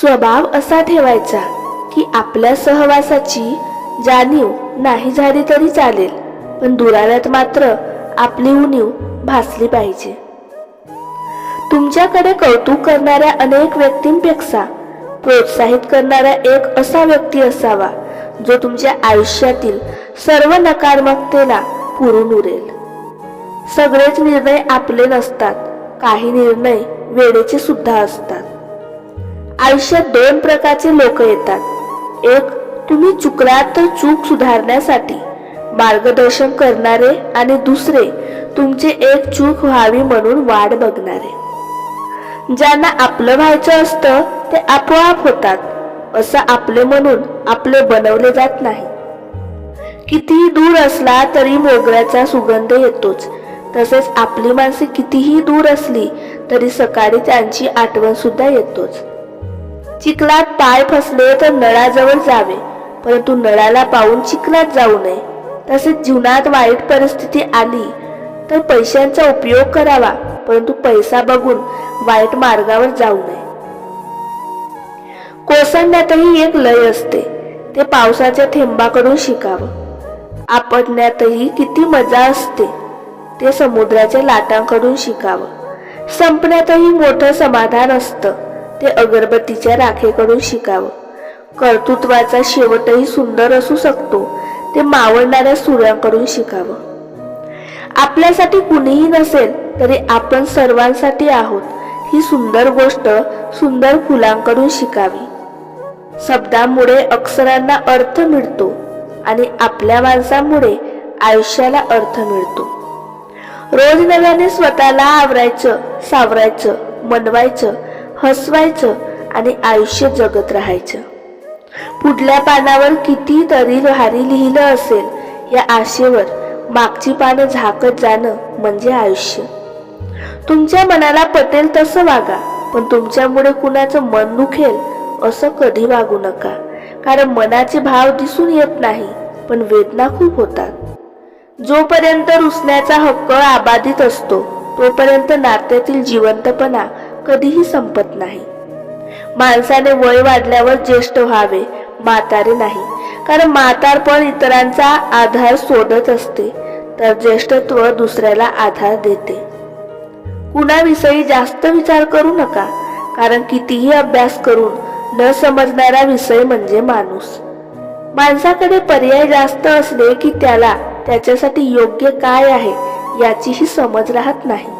स्वभाव असा ठेवायचा की आपल्या सहवासाची जाणीव नाही झाली तरी चालेल पण दुराव्यात मात्र आपली उणीव भासली पाहिजे. तुमच्याकडे कौतुक करणाऱ्या अनेक व्यक्तींपेक्षा प्रोत्साहित करणारा एक असा व्यक्ती असावा जो तुमच्या आयुष्यातील सर्व नकारात्मकतेला पुरून उरेल. सगळेच निर्णय आपले नसतात काही निर्णय वेळेचे सुद्धा असतात. आयुष्यात दोन प्रकारचे लोक येतात. एक तुम्ही चुकलात तर चूक सुधारण्यासाठी. मार्गदर्शन करणारे आणि दुसरे तुमचे एक चूक व्हावी म्हणून वाट बघणारे. ज्यांना आपलं व्हायचं असतं ते आपोआप होतात. असं आपले म्हणून आपले बनवले जात नाही. कितीही दूर असला तरी मोगऱ्याचा सुगंध येतोच. तसेच आपली माणसे कितीही दूर असली तरी सकाळी त्यांची आठवण सुद्धा येतोच. चिखलात पाय फसले तर नळाजवळ जावे परंतु नळाला पाहून चिखलात जाऊ नये. तसेच जीवनात वाईट परिस्थिती आली तर पैशांचा उपयोग करावा परंतु पैसा बघून वाईट मार्गावर जाऊ नये. कोसळण्यातही एक लय असते ते पावसाच्या थेंबाकडून शिकावं. आपटण्यातही किती मजा असते ते समुद्राच्या लाटांकडून शिकावं. संपण्यातही मोठं समाधान असतं. ते अगरबत्तीच्या राखेकडून शिकावं. कर्तृत्वाचा शेवटही सुंदर असू शकतो ते मावळणाऱ्या सूर्याकडून शिकावं. आपल्यासाठी कुणीही नसेल तरी आपण सर्वांसाठी आहोत ही सुंदर गोष्ट सुंदर फुलांकडून शिकावी. शब्दामुळे अक्षरांना अर्थ मिळतो आणि आपल्या माणसामुळे आयुष्याला अर्थ मिळतो. रोज नव्याने स्वतःला आवरायचं सावरायचं मनवायचं हसवायचं आणि आयुष्य जगत राहायचं. पुढल्या पानावर किती तरी भारी लिहिलं असेल या आशेवर मागची पानं झाकत जाणं म्हणजे आयुष्य. तुमच्या मनाला पटेल तसं वागा पण तुमच्यामुळे कुणाचं मन दुखेल असं कधी वागू नका. कारण मनाचे भाव दिसून येत नाही पण वेदना खूप होतात. जोपर्यंत रुसण्याचा हक्क आबाधित असतो तोपर्यंत नात्यातील जिवंतपणा कधीही संपत नाही. माणसाने वय वाढल्यावर ज्येष्ठ व्हावे म्हातारे नाही. कारण म्हातारपण इतरांचा आधार सोडत असते तर ज्येष्ठत्व दुसऱ्याला आधार देते. कुणाविषयी जास्त विचार करू नका कारण कितीही अभ्यास करून न समजणारा विषय म्हणजे माणूस. माणसाकडे पर्याय जास्त असले की त्याला त्याच्यासाठी योग्य काय आहे याचीही समज राहत नाही.